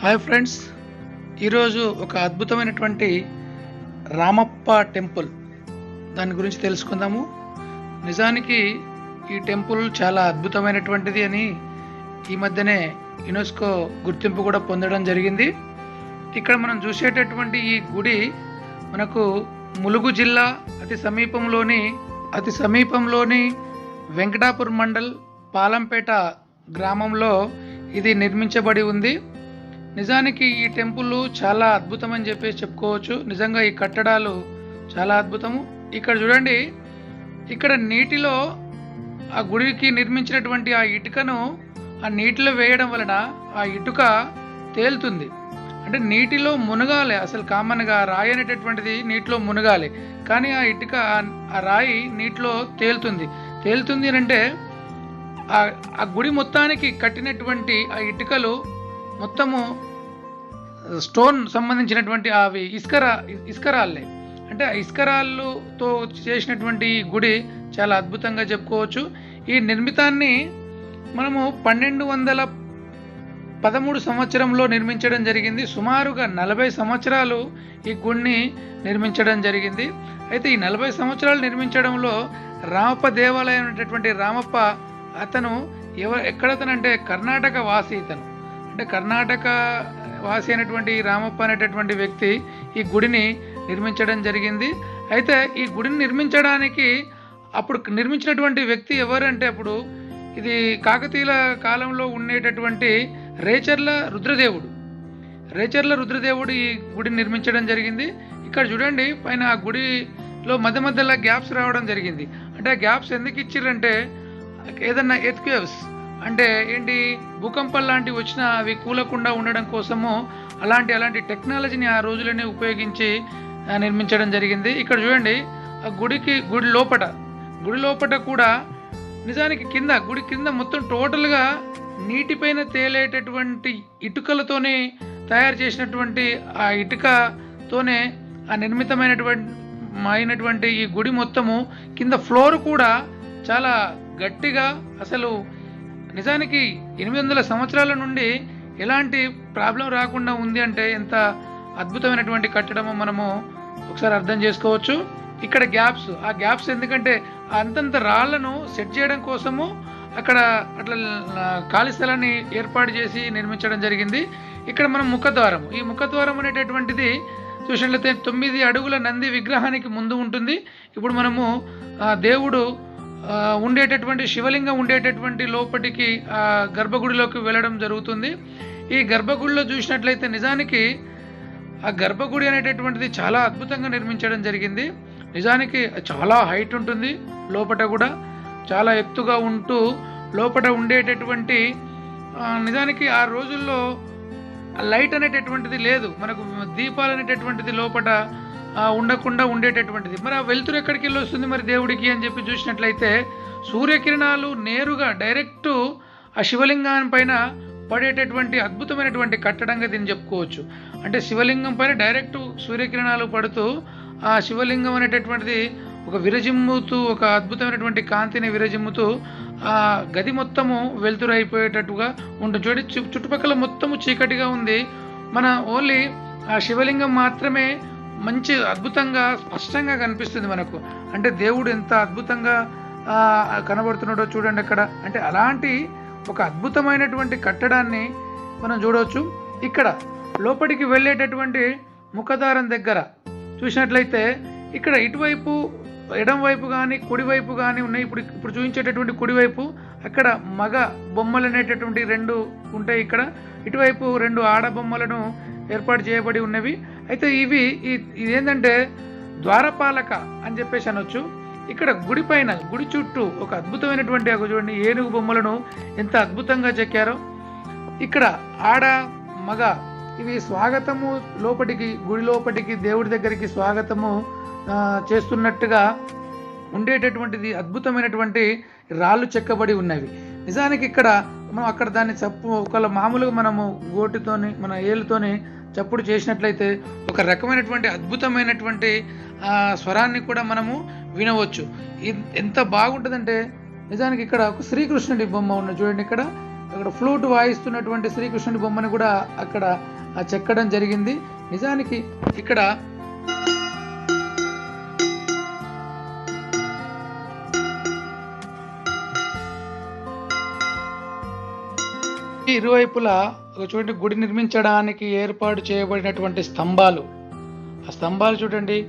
Hi friends. ఈరోజు ఒక అద్భుతమైనటువంటి రామప్ప టెంపుల్. దాని గురించి తెలుసుకుందాము. నిజానికి ఈ టెంపుల్ చాలా అద్భుతమైనటువంటిది అని ఈ మధ్యనే యునెస్కో గుర్తింపు కూడా పొందడం జరిగింది. ఇక్కడ మనం చూసేటటువంటి ఈ గుడి మనకు ములుగు జిల్లా అతి సమీపంలోని అతి సమీపంలోని వెంకటాపూర్ మండల్ పాలంపేట గ్రామంలో ఇది నిర్మించబడి ఉంది. నిజానికి ఈ టెంపుల్ చాలా అద్భుతం అని చెప్పేసి చెప్పుకోవచ్చు. నిజంగా ఈ కట్టడాలు చాలా అద్భుతము. ఇక్కడ చూడండి ఇక్కడ నీటిలో ఆ గుడికి నిర్మించినటువంటి ఆ ఇటుకను ఆ నీటిలో వేయడం వలన ఆ ఇటుక తేలుతుంది. అంటే నీటిలో మునగాలి అసలు కామన్గా రాయి అనేటటువంటిది నీటిలో మునగాలి. కానీ ఆ ఇటుక ఆ- రాయి నీటిలో తేలుతుంది. తేలుతుంది అంటే ఆ గుడి మొత్తానికి కట్టినటువంటి ఆ ఇటుకలు మొత్తము స్టోన్ సంబంధించినటువంటి అవి ఇస్కరా ఇస్కరాళ్ళే. అంటే ఆ చేసినటువంటి గుడి చాలా అద్భుతంగా చెప్పుకోవచ్చు. ఈ నిర్మితాన్ని మనము పన్నెండు వందల పదమూడు సంవత్సరంలో నిర్మించడం జరిగింది. సుమారుగా నలభై సంవత్సరాలు ఈ గుడిని నిర్మించడం జరిగింది. అయితే ఈ నలభై సంవత్సరాలు నిర్మించడంలో రామప్ప దేవాలయం అనేటటువంటి రామప్ప అతను ఎవ ఎక్కడతనంటే కర్ణాటక వాసి ఇతను అంటే కర్ణాటక వాసి అయినటువంటి రామప్ప అనేటటువంటి వ్యక్తి ఈ గుడిని నిర్మించడం జరిగింది. అయితే ఈ గుడిని నిర్మించడానికి అప్పుడు నిర్మించినటువంటి వ్యక్తి ఎవరంటే అప్పుడు ఇది కాకతీయుల కాలంలో ఉండేటటువంటి రేచర్ల రుద్రదేవుడు. రేచర్ల రుద్రదేవుడు ఈ గుడిని నిర్మించడం జరిగింది. ఇక్కడ చూడండి పైన ఆ గుడిలో మధ్య మధ్యలో గ్యాప్స్ రావడం జరిగింది. అంటే ఆ గ్యాప్స్ ఎందుకు ఇచ్చిర్రంటే ఏదన్నా ఎత్క్వేవ్స్ అంటే ఏంటి భూకంపం లాంటివి వచ్చినా అవి కూలకుండా ఉండడం కోసము అలాంటి అలాంటి టెక్నాలజీని ఆ రోజులనే ఉపయోగించి నిర్మించడం జరిగింది. ఇక్కడ చూడండి ఆ గుడికి గుడి లోపట గుడి లోపట కూడా నిజానికి కింద గుడి కింద మొత్తం టోటల్గా నీటిపైన తేలేటటువంటి ఇటుకలతోనే తయారు చేసినటువంటి ఆ ఇటుకతోనే ఆ నిర్మితమైనటువంటి అయినటువంటి ఈ గుడి మొత్తము కింద ఫ్లోర్ కూడా చాలా గట్టిగా అసలు నిజానికి ఎనిమిది వందల సంవత్సరాల నుండి ఎలాంటి ప్రాబ్లం రాకుండా ఉంది అంటే ఎంత అద్భుతమైనటువంటి కట్టడమో మనము ఒకసారి అర్థం చేసుకోవచ్చు. ఇక్కడ గ్యాప్స్ ఆ గ్యాప్స్ ఎందుకంటే అంతంత రాళ్ళను సెట్ చేయడం కోసము అక్కడ అట్లా ఖాళీ స్థలాన్ని ఏర్పాటు చేసి నిర్మించడం జరిగింది. ఇక్కడ మనం ముఖద్వారం ఈ ముఖద్వారం అనేటటువంటిది చూసినట్లయితే తొమ్మిది అడుగుల నంది విగ్రహానికి ముందు ఉంటుంది. ఇప్పుడు మనము దేవుడు ఉండేటటువంటి శివలింగం ఉండేటటువంటి లోపటికి ఆ గర్భగుడిలోకి వెళ్ళడం జరుగుతుంది. ఈ గర్భగుడిలో చూసినట్లయితే నిజానికి ఆ గర్భగుడి అనేటటువంటిది చాలా అద్భుతంగా నిర్మించడం జరిగింది. నిజానికి చాలా హైట్ ఉంటుంది లోపట కూడా. చాలా ఎత్తుగా ఉంటూ లోపట ఉండేటటువంటి నిజానికి ఆ రోజుల్లో లైట్ అనేటటువంటిది లేదు. మనకు దీపాలు అనేటటువంటిది లోపట ఉండకుండా ఉండేటటువంటిది. మరి ఆ వెలుతురు ఎక్కడికి వెళ్ళి వస్తుంది మరి దేవుడికి అని చెప్పి చూసినట్లయితే సూర్యకిరణాలు నేరుగా డైరెక్ట్ ఆ శివలింగం పైన పడేటటువంటి అద్భుతమైనటువంటి కట్టడంగా దీన్ని చెప్పుకోవచ్చు. అంటే శివలింగం పైన డైరెక్ట్ సూర్యకిరణాలు పడుతూ ఆ శివలింగం అనేటటువంటిది ఒక విరజిమ్ముతూ ఒక అద్భుతమైనటువంటి కాంతిని విరజిమ్ముతూ ఆ గది మొత్తము వెలుతురు అయిపోయేటట్టుగా ఉంటుంది. చూడండి చుట్టుపక్కల మొత్తము చీకటిగా ఉంది. మన ఓన్లీ ఆ శివలింగం మాత్రమే మంచి అద్భుతంగా స్పష్టంగా కనిపిస్తుంది మనకు. అంటే దేవుడు ఎంత అద్భుతంగా కనబడుతున్నాడో చూడండి అక్కడ. అంటే అలాంటి ఒక అద్భుతమైనటువంటి కట్టడాన్ని మనం చూడవచ్చు. ఇక్కడ లోపలికి వెళ్ళేటటువంటి ముఖదారం దగ్గర చూసినట్లయితే ఇక్కడ ఇటువైపు ఎడం వైపు కానీ కుడివైపు కానీ ఉన్నాయి. ఇప్పుడు ఇప్పుడు చూపించేటటువంటి కుడివైపు అక్కడ మగ బొమ్మలు అనేటటువంటి రెండు ఉంటాయి ఇక్కడ. ఇటువైపు రెండు ఆడ బొమ్మలను ఏర్పాటు చేయబడి ఉన్నవి. అయితే ఇవి ఇదేంటంటే ద్వారపాలక అని చెప్పేసి అనొచ్చు. ఇక్కడ గుడి పైన గుడి చుట్టూ ఒక అద్భుతమైనటువంటి చూడండి ఏనుగు బొమ్మలను ఎంత అద్భుతంగా చెక్కారో. ఇక్కడ ఆడ మగ ఇవి స్వాగతము లోపటికి గుడి లోపటికి దేవుడి దగ్గరికి స్వాగతము చేస్తున్నట్టుగా ఉండేటటువంటిది అద్భుతమైనటువంటి రాళ్ళు చెక్కబడి ఉన్నవి. నిజానికి ఇక్కడ మనం అక్కడ దాన్ని చప్పు ఒకవేళ మామూలుగా మనము గోటితోని మన ఏళ్ళతోని చప్పుడు చేసినట్లయితే ఒక రకమైనటువంటి అద్భుతమైనటువంటి ఆ, స్వరాన్ని కూడా మనము వినవచ్చు. ఎంత బాగుంటుందంటే నిజానికి ఇక్కడ ఒక శ్రీకృష్ణుడి బొమ్మ ఉన్న చూడండి ఇక్కడ. అక్కడ ఫ్లూట్ వాయిస్తున్నటువంటి శ్రీకృష్ణుడి బొమ్మను కూడా అక్కడ చెక్కడం జరిగింది. నిజానికి ఇక్కడ ఈ ఇరువైపులా చూడండి గుడి నిర్మించడానికి ఏర్పాటు చేయబడినటువంటి స్తంభాలు. ఆ స్తంభాలు చూడండి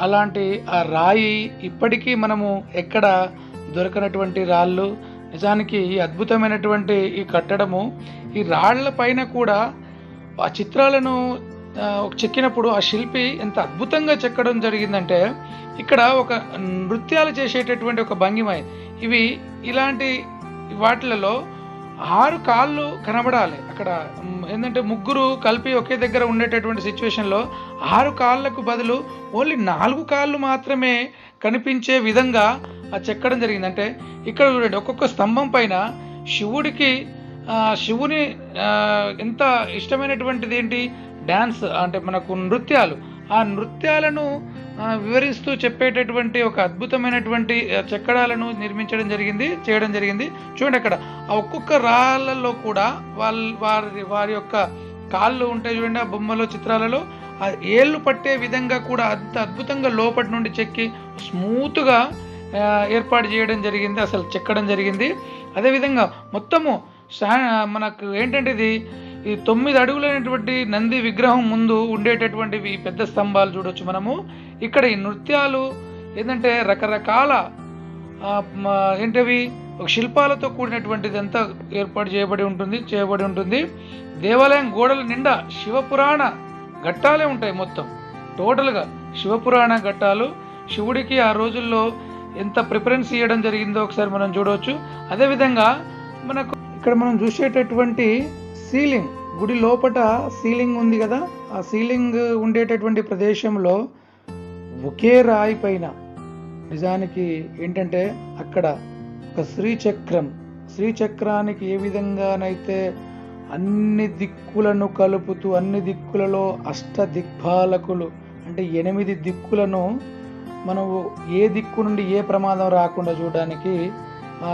అలాంటి ఆ రాయి ఇప్పటికీ మనము ఎక్కడ దొరకనటువంటి రాళ్ళు నిజానికి ఈ అద్భుతమైనటువంటి ఈ కట్టడము ఈ రాళ్ళ పైన కూడా ఆ చిత్రాలను చెక్కినప్పుడు ఆ శిల్పి ఎంత అద్భుతంగా చెక్కడం జరిగిందంటే ఇక్కడ ఒక నృత్యాలు చేసేటటువంటి ఒక భంగిమ. ఇవి ఇలాంటి వాటిలలో ఆరు కాళ్ళు కనబడాలి. అక్కడ ఏంటంటే ముగ్గురు కలిపి ఒకే దగ్గర ఉండేటటువంటి సిచ్యువేషన్లో ఆరు కాళ్ళకు బదులు ఓన్లీ నాలుగు కాళ్ళు మాత్రమే కనిపించే విధంగా ఆ చెక్కడం జరిగింది. అంటే ఇక్కడ చూడండి ఒక్కొక్క స్తంభం పైన శివుడికి శివుని ఎంత ఇష్టమైనటువంటిది ఏంటి? డ్యాన్స్ అంటే మనకు నృత్యాలు. ఆ నృత్యాలను వివరిస్తూ చెప్పేటటువంటి ఒక అద్భుతమైనటువంటి చెక్కడాలను నిర్మించడం జరిగింది చేయడం జరిగింది. చూడండి అక్కడ ఆ ఒక్కొక్క రాళ్ళలో కూడా వాళ్ళ వారి వారి యొక్క కాళ్ళు ఉంటాయి చూడండి ఆ బొమ్మలో చిత్రాలలో. ఆ ఏళ్ళు పట్టే విధంగా కూడా అంత అద్భుతంగా లోపటి నుండి చెక్కి స్మూత్గా ఏర్పాటు చేయడం జరిగింది అసలు చెక్కడం జరిగింది. అదేవిధంగా మొత్తము మనకు ఏంటంటే ఇది ఈ తొమ్మిది అడుగులైనటువంటి నంది విగ్రహం ముందు ఉండేటటువంటివి ఈ పెద్ద స్తంభాలు చూడొచ్చు మనము. ఇక్కడ ఈ నృత్యాలు ఏంటంటే రకరకాల ఏంటవి? ఒక శిల్పాలతో కూడినటువంటిది అంతా ఏర్పాటు చేయబడి ఉంటుంది చేయబడి ఉంటుంది. దేవాలయం గోడల నిండా శివపురాణ ఘట్టాలే ఉంటాయి మొత్తం. టోటల్గా శివపురాణ ఘట్టాలు. శివుడికి ఆ రోజుల్లో ఎంత ప్రిఫరెన్స్ ఇవ్వడం జరిగిందో ఒకసారి మనం చూడవచ్చు అదేవిధంగా మనకు ఇక్కడ మనం చూసేటటువంటి సీలింగ్. గుడి లోపట సీలింగ్ ఉంది కదా ఆ సీలింగ్ ఉండేటటువంటి ప్రదేశంలో ఒకే రాయి పైన నిజానికి ఏంటంటే అక్కడ ఒక శ్రీచక్రం. శ్రీచక్రానికి ఏ విధంగానైతే అన్ని దిక్కులను కలుపుతూ అన్ని దిక్కులలో అష్ట దిక్పాలకులు అంటే ఎనిమిది దిక్కులను మనము ఏ దిక్కు నుండి ఏ ప్రమాదం రాకుండా చూడడానికి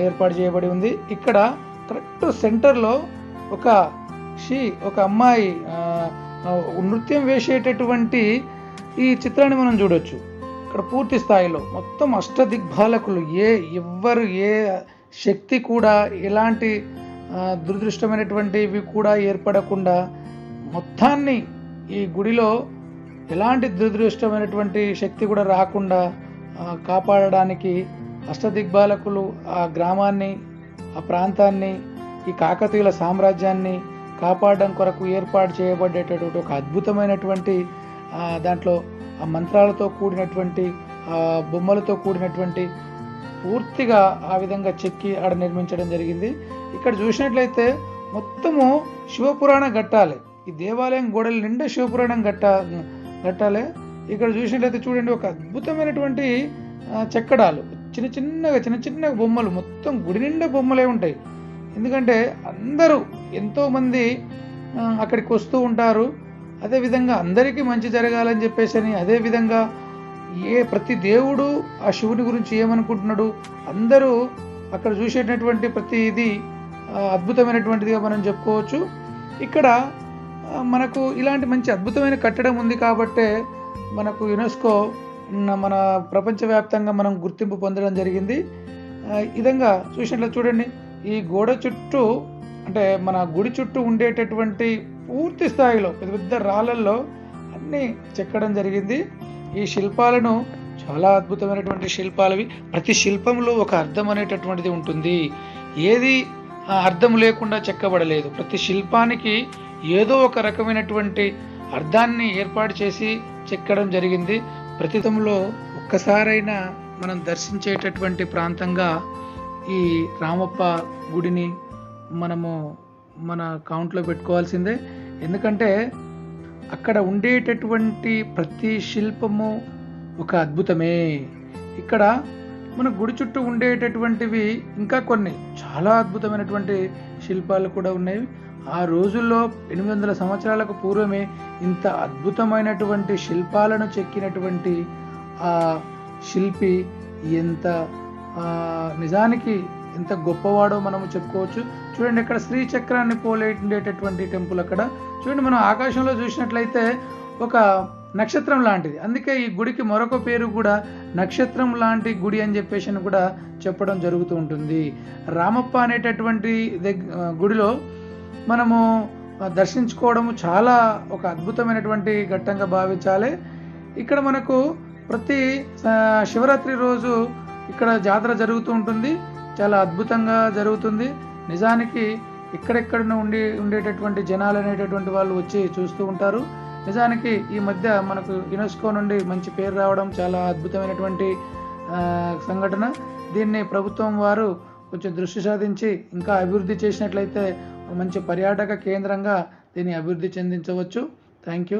ఏర్పాటు చేయబడి ఉంది. ఇక్కడ కరెక్ట్ సెంటర్లో ఒక షీ ఒక అమ్మాయి నృత్యం వేసేటటువంటి ఈ చిత్రాన్ని మనం చూడొచ్చు. ఇక్కడ పూర్తి స్థాయిలో మొత్తం అష్టదిగ్బాలకులు ఏ ఎవ్వరు ఏ శక్తి కూడా ఎలాంటి దురదృష్టమైనటువంటివి కూడా ఏర్పడకుండా మొత్తాన్ని ఈ గుడిలో ఎలాంటి దురదృష్టమైనటువంటి శక్తి కూడా రాకుండా కాపాడడానికి అష్టదిగ్బాలకులు ఆ గ్రామాన్ని ఆ ప్రాంతాన్ని ఈ కాకతీయుల సామ్రాజ్యాన్ని కాపాడడం కొరకు ఏర్పాటు చేయబడేటటువంటి ఒక అద్భుతమైనటువంటి దాంట్లో ఆ మంత్రాలతో కూడినటువంటి బొమ్మలతో కూడినటువంటి పూర్తిగా ఆ విధంగా చెక్కి ఆడ నిర్మించడం జరిగింది. ఇక్కడ చూసినట్లయితే మొత్తము శివపురాణ ఘట్టాలే. ఈ దేవాలయం గోడల నిండా శివపురాణం గట్ట గట్టాలే ఇక్కడ చూసినట్లయితే చూడండి ఒక అద్భుతమైనటువంటి చెక్కడాలు. చిన్న చిన్నగా చిన్న చిన్న బొమ్మలు. మొత్తం గుడి నిండా బొమ్మలే ఉంటాయి. ఎందుకంటే అందరూ ఎంతోమంది అక్కడికి వస్తూ ఉంటారు. అదేవిధంగా అందరికీ మంచి జరగాలని చెప్పేసి అని అదేవిధంగా ఏ ప్రతి దేవుడు ఆ శివుని గురించి ఏమనుకుంటున్నాడు అందరూ అక్కడ చూసేటటువంటి ప్రతి ఇది అద్భుతమైనటువంటిదిగా మనం చెప్పుకోవచ్చు. ఇక్కడ మనకు ఇలాంటి మంచి అద్భుతమైన కట్టడం ఉంది కాబట్టే మనకు యునెస్కో మన ప్రపంచవ్యాప్తంగా మనం గుర్తింపు పొందడం జరిగింది. విధంగా చూసినట్లు చూడండి. ఈ గోడ చుట్టూ అంటే మన గుడి చుట్టూ ఉండేటటువంటి పూర్తి స్థాయిలో పెద్ద పెద్ద రాళ్ళల్లో అన్నీ చెక్కడం జరిగింది. ఈ శిల్పాలను చాలా అద్భుతమైనటువంటి శిల్పాలవి. ప్రతి శిల్పంలో ఒక అర్థం అనేటటువంటిది ఉంటుంది. ఏది ఆ, అర్థం లేకుండా చెక్కబడలేదు. ప్రతి శిల్పానికి ఏదో ఒక రకమైనటువంటి అర్థాన్ని ఏర్పాటు చేసి చెక్కడం జరిగింది. ప్రతితంలో ఒక్కసారైనా మనం దర్శించేటటువంటి ప్రాంతంగా ఈ రామప్ప గుడిని మనము మన కౌంట్లో పెట్టుకోవాల్సిందే. ఎందుకంటే అక్కడ ఉండేటటువంటి ప్రతి శిల్పము ఒక అద్భుతమే. ఇక్కడ మన గుడి చుట్టూ ఉండేటటువంటివి ఇంకా కొన్ని చాలా అద్భుతమైనటువంటి శిల్పాలు కూడా ఉన్నాయి. ఆ రోజుల్లో ఎనిమిది వందల సంవత్సరాలకు పూర్వమే ఇంత అద్భుతమైనటువంటి శిల్పాలను చెక్కినటువంటి ఆ శిల్పి ఎంత నిజానికి ఎంత గొప్పవాడో మనము చెప్పుకోవచ్చు. చూడండి ఇక్కడ శ్రీ చక్రాన్ని పోలేటటువంటి టెంపుల్ అక్కడ. చూడండి మనం ఆకాశంలో చూసినట్లయితే ఒక నక్షత్రం లాంటిది. అందుకే ఈ గుడికి మరొక పేరు కూడా నక్షత్రం లాంటి గుడి అని చెప్పేసి అని కూడా చెప్పడం జరుగుతూ ఉంటుంది. రామప్ప అనేటటువంటి గుడిలో మనము దర్శించుకోవడం చాలా ఒక అద్భుతమైనటువంటి ఘట్టంగా భావించాలి. ఇక్కడ మనకు ప్రతి శివరాత్రి రోజు ఇక్కడ జాతర జరుగుతూ ఉంటుంది. చాలా అద్భుతంగా జరుగుతుంది. నిజానికి ఇక్కడెక్కడ ఉండి ఉండేటటువంటి జనాలు అనేటటువంటి వాళ్ళు వచ్చి చూస్తూ ఉంటారు. నిజానికి ఈ మధ్య మనకు యునెస్కో నుండి మంచి పేరు రావడం చాలా అద్భుతమైనటువంటి ఆ, సంఘటన. దీన్ని ప్రభుత్వం వారు కొంచెం దృష్టి సాధించి ఇంకా అభివృద్ధి చేసినట్లయితే మంచి పర్యాటక కేంద్రంగా దీన్ని అభివృద్ధి చెందించవచ్చు. Thank you